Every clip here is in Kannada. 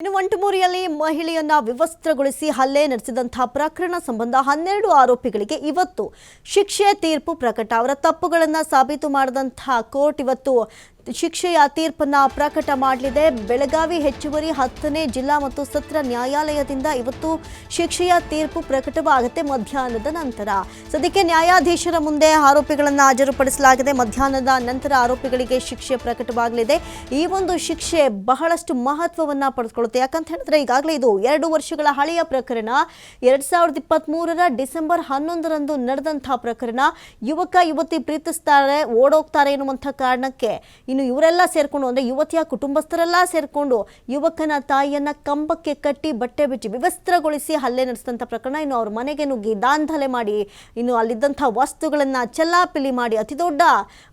ಇನ್ನು ಒಂಟುಮೂರಿಯಲ್ಲಿ ಮಹಿಳೆಯನ್ನ ವಿವಸ್ತ್ರಗೊಳಿಸಿ ಹಲ್ಲೆ ನಡೆಸಿದಂತಹ ಪ್ರಕರಣ ಸಂಬಂಧ ಹನ್ನೆರಡು ಆರೋಪಿಗಳಿಗೆ ಇವತ್ತು ಶಿಕ್ಷೆ ತೀರ್ಪು ಪ್ರಕಟ. ಅವರ ತಪ್ಪುಗಳನ್ನು ಸಾಬೀತು ಮಾಡಿದಂತಹ ಕೋರ್ಟ್ ಇವತ್ತು ಶಿಕ್ಷೆಯ ತೀರ್ಪನ್ನ ಪ್ರಕಟ ಮಾಡಲಿದೆ. ಬೆಳಗಾವಿ ಹೆಚ್ಚುವರಿ ಹತ್ತನೇ ಜಿಲ್ಲಾ ಮತ್ತು ಸತ್ರ ನ್ಯಾಯಾಲಯದಿಂದ ಇವತ್ತು ಶಿಕ್ಷೆಯ ತೀರ್ಪು ಪ್ರಕಟವಾಗುತ್ತೆ ಮಧ್ಯಾಹ್ನದ ನಂತರ. ಸದ್ಯಕ್ಕೆ ನ್ಯಾಯಾಧೀಶರ ಮುಂದೆ ಆರೋಪಿಗಳನ್ನು ಹಾಜರುಪಡಿಸಲಾಗಿದೆ. ಮಧ್ಯಾಹ್ನದ ನಂತರ ಆರೋಪಿಗಳಿಗೆ ಶಿಕ್ಷೆ ಪ್ರಕಟವಾಗಲಿದೆ. ಈ ಒಂದು ಶಿಕ್ಷೆ ಬಹಳಷ್ಟು ಮಹತ್ವವನ್ನ ಪಡೆದುಕೊಳ್ಳುತ್ತೆ. ಯಾಕಂತ ಹೇಳಿದ್ರೆ ಈಗಾಗಲೇ ಇದು ಎರಡು ವರ್ಷಗಳ ಹಳೆಯ ಪ್ರಕರಣ. ಎರಡ್ ಸಾವಿರದ ಇಪ್ಪತ್ತ್ ಮೂರರ ಡಿಸೆಂಬರ್ ಹನ್ನೊಂದರಂದು ನಡೆದಂತಹ ಪ್ರಕರಣ. ಯುವಕ ಯುವತಿ ಪ್ರೀತಿಸ್ತಾರೆ, ಓಡೋಗ್ತಾರೆ ಎನ್ನುವಂಥ ಕಾರಣಕ್ಕೆ. ಇನ್ನು ಇವರೆಲ್ಲ ಸೇರಿಕೊಂಡು ಅಂದರೆ ಯುವತಿಯ ಕುಟುಂಬಸ್ಥರೆಲ್ಲ ಸೇರಿಕೊಂಡು ಯುವಕನ ತಾಯಿಯನ್ನ ಕಂಬಕ್ಕೆ ಕಟ್ಟಿ ಬಟ್ಟೆ ಬಿಚ್ಚಿ ವಿವಸ್ತ್ರಗೊಳಿಸಿ ಹಲ್ಲೆ ನಡೆಸಿದಂಥ ಪ್ರಕರಣ ಇನ್ನು ಅವ್ರ ಮನೆಗೆ ನುಗ್ಗಿ ದಾಂಧಲೆ ಮಾಡಿ ಇನ್ನು ಅಲ್ಲಿದ್ದಂಥ ವಸ್ತುಗಳನ್ನ ಚೆಲ್ಲಾಪಿಲಿ ಮಾಡಿ ಅತಿ ದೊಡ್ಡ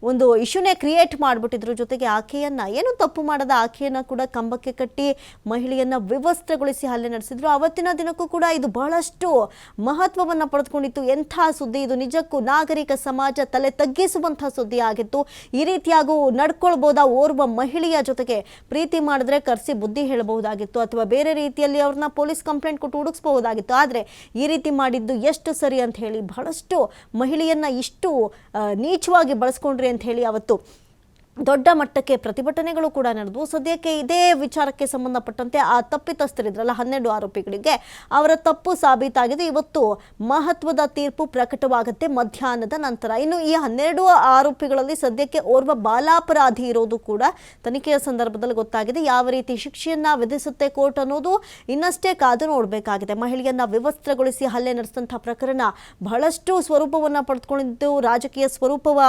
ಒಂದು ಇಶ್ಯೂನೇ ಕ್ರಿಯೇಟ್ ಮಾಡಿಬಿಟ್ಟಿದ್ರು ಜೊತೆಗೆ ಆಕೆಯನ್ನ ಏನು ತಪ್ಪು ಮಾಡದ? ಆಕೆಯನ್ನ ಕೂಡ ಕಂಬಕ್ಕೆ ಕಟ್ಟಿ ಮಹಿಳೆಯನ್ನು ವಿವಸ್ತ್ರಗೊಳಿಸಿ ಹಲ್ಲೆ ನಡೆಸಿದ್ರು. ಅವತ್ತಿನ ದಿನಕ್ಕೂ ಕೂಡ ಇದು ಬಹಳಷ್ಟು ಮಹತ್ವವನ್ನು ಪಡೆದುಕೊಂಡಿತ್ತು. ಎಂಥ ಸುದ್ದಿ ಇದು? ನಿಜಕ್ಕೂ ನಾಗರಿಕ ಸಮಾಜ ತಲೆ ತಗ್ಗಿಸುವಂತಹ ಸುದ್ದಿ ಆಗಿತ್ತು. ಈ ರೀತಿಯಾಗೂ ನಡ್ಕೊಳ್ಬೋದಾ ಓರ್ವ ಮಹಿಳೆಯ ಜೊತೆಗೆ ಪ್ರೀತಿ ಮಾಡಿದ್ರೆ ಕರೆಸಿ ಬುದ್ಧಿ ಹೇಳಬಹುದಾಗಿತ್ತು ಅಥವಾ ಬೇರೆ ರೀತಿಯಲ್ಲಿ ಅವ್ರನ್ನ ಪೊಲೀಸ್ ಕಂಪ್ಲೇಂಟ್ ಕೊಟ್ಟು ಹುಡುಕ್ಸ್ಬಹುದಾಗಿತ್ತು. ಆದರೆ ಈ ರೀತಿ ಮಾಡಿದ್ದು ಎಷ್ಟು ಸರಿ ಅಂತ ಹೇಳಿ ಬಹಳಷ್ಟು ಮಹಿಳೆಯನ್ನ ಇಷ್ಟು ನೀಚವಾಗಿ ಬಳಸ್ಕೊಂಡ್ರಿ ಅಂತ ಹೇಳಿ ಅವತ್ತು ದೊಡ್ಡ ಮಟ್ಟಕ್ಕೆ ಪ್ರತಿಭಟನೆಗಳು ಕೂಡ ನಡೆದವು ಸದ್ಯಕ್ಕೆ ಇದೇ ವಿಚಾರಕ್ಕೆ ಸಂಬಂಧಪಟ್ಟಂತೆ ಆ ತಪ್ಪಿತಸ್ಥರಿದ್ರಲ್ಲ ಹನ್ನೆರಡು ಆರೋಪಿಗಳಿಗೆ ಅವರ ತಪ್ಪು ಸಾಬೀತಾಗಿದೆ. ಇವತ್ತು ಮಹತ್ವದ ತೀರ್ಪು ಪ್ರಕಟವಾಗುತ್ತೆ ಮಧ್ಯಾಹ್ನದ ನಂತರ. ಇನ್ನು ಈ ಹನ್ನೆರಡು ಆರೋಪಿಗಳಲ್ಲಿ ಸದ್ಯಕ್ಕೆ ಓರ್ವ ಬಾಲಾಪರಾಧಿ ಇರೋದು ಕೂಡ ತನಿಖೆಯ ಸಂದರ್ಭದಲ್ಲಿ ಗೊತ್ತಾಗಿದೆ. ಯಾವ ರೀತಿ ಶಿಕ್ಷೆಯನ್ನ ವಿಧಿಸುತ್ತೆ ಕೋರ್ಟ್ ಅನ್ನೋದು ಇನ್ನಷ್ಟೇ ಕಾದು ನೋಡಬೇಕಾಗಿದೆ. ಮಹಿಳೆಯನ್ನ ವಿವಸ್ತ್ರಗೊಳಿಸಿ ಹಲ್ಲೆ ನಡೆಸಿದಂತಹ ಪ್ರಕರಣ ಬಹಳಷ್ಟು ಸ್ವರೂಪವನ್ನು ಪಡೆದುಕೊಂಡಿದ್ದು, ರಾಜಕೀಯ ಸ್ವರೂಪವ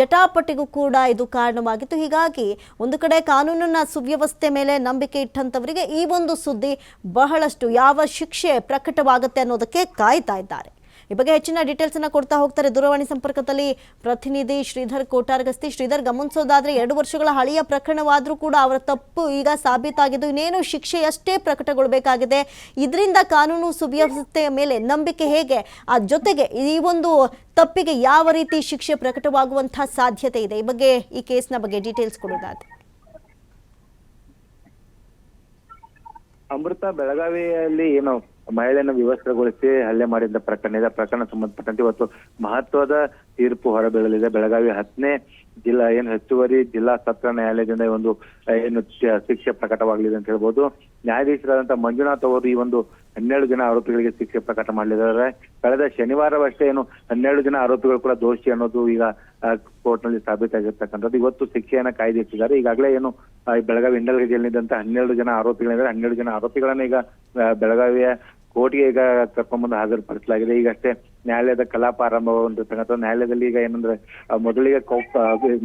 ಜಟಾಪಟಿಗೂ ಕೂಡ ಇದು ಕಾರಣವಾಗಿತ್ತು ಹೀಗಾಗಿ ಒಂದು ಕಡೆ ಕಾನೂನಿನ ಸುವ್ಯವಸ್ಥೆ ಮೇಲೆ ನಂಬಿಕೆ ಇಟ್ಟಂತವರಿಗೆ ಈ ಒಂದು ಸುದ್ದಿ ಬಹಳಷ್ಟು ಯಾವ ಶಿಕ್ಷೆ ಪ್ರಕಟವಾಗುತ್ತೆ ಅನ್ನೋದಕ್ಕೆ ಕಾಯ್ತಾ ಇದ್ದಾರೆ. ಈ ಬಗ್ಗೆ ಹೆಚ್ಚಿನ ಡೀಟೇಲ್ಸ್ ಅನ್ನ ಕೊಡ್ತಾ ಹೋಗ್ತಾರೆ ದೂರವಾಣಿ ಸಂಪರ್ಕದಲ್ಲಿ ಪ್ರತಿನಿಧಿ ಶ್ರೀಧರ್ ಕೋಟಾರ್ಗಸ್ತಿ. ಶ್ರೀಧರ್, ಗಮನಿಸೋದಾದ್ರೆ ಎರಡು ವರ್ಷಗಳ ಹಳೆಯ ಪ್ರಕರಣವಾದರೂ ಕೂಡ ಅವರ ತಪ್ಪು ಈಗ ಸಾಬೀತಾಗಿದ್ದು ಇನ್ನೇನು ಶಿಕ್ಷೆಯಷ್ಟೇ ಪ್ರಕಟಗೊಳ್ಳಬೇಕಾಗಿದೆ ಇದರಿಂದ ಕಾನೂನು ಸುವ್ಯವಸ್ಥೆಯ ಮೇಲೆ ನಂಬಿಕೆ ಹೇಗೆ? ಆ ಜೊತೆಗೆ ಈ ಒಂದು ತಪ್ಪಿಗೆ ಯಾವ ರೀತಿ ಶಿಕ್ಷೆ ಪ್ರಕಟವಾಗುವಂತಹ ಸಾಧ್ಯತೆ ಇದೆ? ಈ ಬಗ್ಗೆ ಈ ಕೇಸ್ನ ಬಗ್ಗೆ ಡೀಟೇಲ್ಸ್ ಕೊಡೋದಾದ್ರೆ ಅಮೃತ ಬೆಳಗಾವಿಯಲ್ಲಿ ಏನು ಮಹಿಳೆಯನ್ನು ವಿವಸ್ತ್ರಗೊಳಿಸಿ ಹಲ್ಲೆ ಮಾಡಿದ ಪ್ರಕರಣ, ಇದೆ ಪ್ರಕರಣ ಸಂಬಂಧಪಟ್ಟಂತೆ ಇವತ್ತು ಮಹತ್ವದ ತೀರ್ಪು ಹೊರಬೀಳಲಿದೆ. ಬೆಳಗಾವಿ ಹತ್ತನೇ ಜಿಲ್ಲಾ, ಏನು ಹೆಚ್ಚುವರಿ ಜಿಲ್ಲಾ ಸತ್ರ ನ್ಯಾಯಾಲಯದಿಂದ ಈ ಒಂದು, ಏನು ಶಿಕ್ಷೆ ಪ್ರಕಟವಾಗಲಿದೆ ಅಂತ ಹೇಳ್ಬೋದು. ನ್ಯಾಯಾಧೀಶರಾದಂತಹ ಮಂಜುನಾಥ್ ಅವರು ಈ ಒಂದು ಹನ್ನೆರಡು ಜನ ಆರೋಪಿಗಳಿಗೆ ಶಿಕ್ಷೆ ಪ್ರಕಟ ಮಾಡಲಿದ್ದಾರೆ. ಕಳೆದ ಶನಿವಾರವಷ್ಟೇ ಏನು ಹನ್ನೆರಡು ಜನ ಆರೋಪಿಗಳು ಕೂಡ ದೋಷಿ ಅನ್ನೋದು ಈಗ ಕೋರ್ಟ್ನಲ್ಲಿ ಸಾಬೀತಾಗಿರ್ತಕ್ಕಂಥದ್ದು. ಇವತ್ತು ಶಿಕ್ಷೆಯನ್ನ ಕಾಯ್ದಿರಿಸಿದ್ದಾರೆ ಈಗಾಗಲೇ ಏನು ಬೆಳಗಾವಿ ಇಂಡಲ್ಗೆ ಜೈಲಿನಿದ್ದಂತ ಹನ್ನೆರಡು ಜನ ಆರೋಪಿಗಳಿದ್ದಾರೆ. ಹನ್ನೆರಡು ಜನ ಆರೋಪಿಗಳನ್ನ ಈಗ ಬೆಳಗಾವಿಯ ಕೋರ್ಟ್ಗೆ ಈಗ ಕರ್ಕೊಂಡ್ಬಂದು ಹಾಜರುಪಡಿಸಲಾಗಿದೆ. ಈಗಷ್ಟೇ ನ್ಯಾಯಾಲಯದ ಕಲಾಪ ಆರಂಭವಾಗಿರ್ತಕ್ಕಂಥ ನ್ಯಾಯಾಲಯದಲ್ಲಿ ಈಗ ಏನಂದ್ರೆ ಮೊದಲಿಗೆ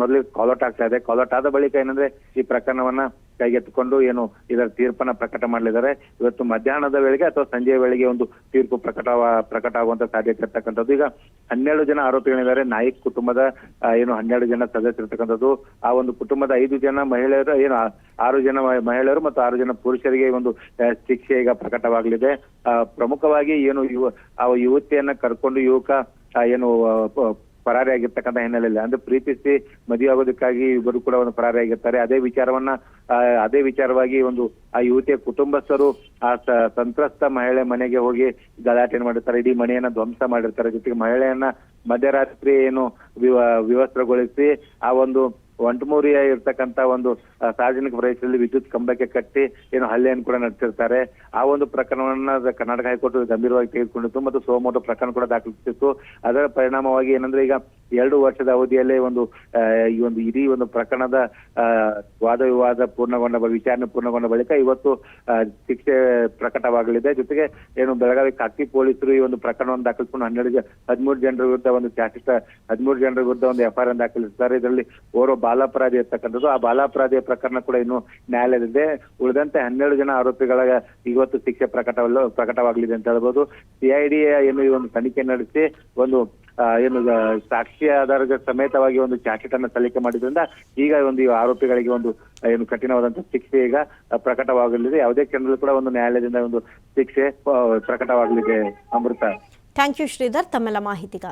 ಮೊದಲಿಗೆ ಕಾಲೌಟ್ ಆಗ್ತಾ ಇದೆ. ಕಾಲೌಟ್ ಆದ ಬಳಿಕ ಏನಂದ್ರೆ, ಈ ಪ್ರಕರಣವನ್ನ ಕೈಗೆತ್ತಿಕೊಂಡು ಏನು ಇದರ ತೀರ್ಪನ್ನ ಪ್ರಕಟ ಮಾಡಲಿದ್ದಾರೆ. ಇವತ್ತು ಮಧ್ಯಾಹ್ನದ ವೇಳೆಗೆ ಅಥವಾ ಸಂಜೆಯ ವೇಳೆಗೆ ಒಂದು ತೀರ್ಪು ಪ್ರಕಟ ಪ್ರಕಟ ಆಗುವಂತ ಸಾಧ್ಯತೆ ಇರ್ತಕ್ಕಂಥದ್ದು. ಈಗ ಹನ್ನೆರಡು ಜನ ಆರೋಪಿಗಳಿದ್ದಾರೆ. ನಾಯಿಕ್ ಕುಟುಂಬದ ಏನು ಹನ್ನೆರಡು ಜನ ಸದಸ್ಯರಿರ್ತಕ್ಕಂಥದ್ದು ಆ ಒಂದು ಕುಟುಂಬದ ಐದು ಜನ ಮಹಿಳೆಯರು, ಏನು ಆರು ಜನ ಮಹಿಳೆಯರು ಮತ್ತು ಆರು ಜನ ಪುರುಷರಿಗೆ ಒಂದು ಶಿಕ್ಷೆ ಈಗ ಪ್ರಕಟವಾಗಲಿದೆ. ಪ್ರಮುಖವಾಗಿ ಏನು ಯುವ, ಆ ಯುವತಿಯನ್ನ ಕರ್ಕೊಂಡು ಯುವಕ ಆ, ಏನು ಪರಾರಿ ಪರಾರಿಯಾಗಿರ್ತಕ್ಕಂಥ ಹಿನ್ನೆಲೆಯಲ್ಲಿ. ಅಂದ್ರೆ ಪ್ರೀತಿಸಿ ಮದುವೆ ಆಗೋದಕ್ಕಾಗಿ ಇಬ್ಬರು ಕೂಡ ಒಂದು ಪರಾರಿಯಾಗಿರ್ತಾರೆ ಅದೇ ವಿಚಾರವನ್ನ ಅದೇ ವಿಚಾರವಾಗಿ ಒಂದು ಆ ಯುವತಿಯ ಕುಟುಂಬಸ್ಥರು ಆ ಸಂತ್ರಸ್ತ ಮಹಿಳೆ ಮನೆಗೆ ಹೋಗಿ ಗಲಾಟೆ ಮಾಡಿರ್ತಾರೆ. ಇಡೀ ಮನೆಯನ್ನ ಧ್ವಂಸ ಮಾಡಿರ್ತಾರೆ. ಜೊತೆಗೆ ಮಹಿಳೆಯನ್ನ ಮಧ್ಯರಾತ್ರಿ ಏನು ವಿವ ವಿವಸ್ತ್ರಗೊಳಿಸಿ ಆ ಒಂದು ಒಂಟಮೂರಿಯ ಇರ್ತಕ್ಕಂತ ಒಂದು ಸಾರ್ವಜನಿಕ ಪ್ರದೇಶದಲ್ಲಿ ವಿದ್ಯುತ್ ಕಂಬಕ್ಕೆ ಕಟ್ಟಿ ಏನು ಹಲ್ಲೆಯನ್ನು ಕೂಡ ನಡೆಸಿರ್ತಾರೆ. ಆ ಒಂದು ಪ್ರಕರಣವನ್ನ ಕರ್ನಾಟಕ ಹೈಕೋರ್ಟ್ ಗಂಭೀರವಾಗಿ ತೆಗೆದುಕೊಂಡಿತ್ತು ಮತ್ತು ಸೋಮೋಟೋ ಪ್ರಕರಣ ಕೂಡ ದಾಖಲಿಸಿತ್ತು. ಅದರ ಪರಿಣಾಮವಾಗಿ ಏನಂದ್ರೆ ಈಗ ಎರಡು ವರ್ಷದ ಅವಧಿಯಲ್ಲೇ ಒಂದು ಈ ಒಂದು ಇಡೀ ಒಂದು ಪ್ರಕರಣದ ವಾದ ವಿವಾದ ಪೂರ್ಣಗೊಂಡ ವಿಚಾರಣೆ ಪೂರ್ಣಗೊಂಡ ಬಳಿಕ ಇವತ್ತು ಶಿಕ್ಷೆ ಪ್ರಕಟವಾಗಲಿದೆ. ಜೊತೆಗೆ ಏನು ಬೆಳಗಾವಿ ಖಾಸಗಿ ಪೊಲೀಸರು ಈ ಒಂದು ಪ್ರಕರಣವನ್ನು ದಾಖಲಿಸಿಕೊಂಡು ಹನ್ನೆರಡು ಹದಿಮೂರು ಜನರ ವಿರುದ್ಧ ಒಂದು ಚಾಟಿಸ್ಟ, ಹದಿಮೂರು ಜನರ ವಿರುದ್ಧ ಒಂದು ಎಫ್ಐಆರ್ ದಾಖಲಿಸಿದ್ದಾರೆ. ಇದರಲ್ಲಿ ಓರ್ವ ಬಾಲಾಪರಾಧಿ ಇರ್ತಕ್ಕಂಥದ್ದು. ಆ ಬಾಲಾಪರಾಧಿಯ ಪ್ರಕರಣ ಕೂಡ ಇನ್ನು ನ್ಯಾಯಾಲಯದಲ್ಲಿದೆ. ಉಳಿದಂತೆ ಹನ್ನೆರಡು ಜನ ಆರೋಪಿಗಳ ಇವತ್ತು ಶಿಕ್ಷೆ ಪ್ರಕಟವಲ್ಲ, ಪ್ರಕಟವಾಗಲಿದೆ ಅಂತ ಹೇಳ್ಬೋದು. ಸಿಐಡಿ ಏನು ಈ ಒಂದು ತನಿಖೆ ನಡೆಸಿ ಒಂದು ಏನು ಸಾಕ್ಷಿ ಆಧಾರದ ಸಮೇತವಾಗಿ ಒಂದು ಜಾಕೆಟ್ ಅನ್ನ ಸಲ್ಲಿಕೆ ಮಾಡಿದ್ರಿಂದ ಈಗ ಒಂದು ಈ ಆರೋಪಿಗಳಿಗೆ ಒಂದು ಏನು ಕಠಿಣವಾದಂತಹ ಶಿಕ್ಷೆ ಈಗ ಪ್ರಕಟವಾಗಲಿದೆ. ಯಾವುದೇ ಕ್ಷಣದಲ್ಲೂ ಕೂಡ ಒಂದು ನ್ಯಾಯಾಲಯದಿಂದ ಒಂದು ಶಿಕ್ಷೆ ಪ್ರಕಟವಾಗಲಿದೆ ಅಮೃತ. Thank you Sridhar. ತಮ್ಮೆಲ್ಲ ಮಾಹಿತಿಗಾಗಿ.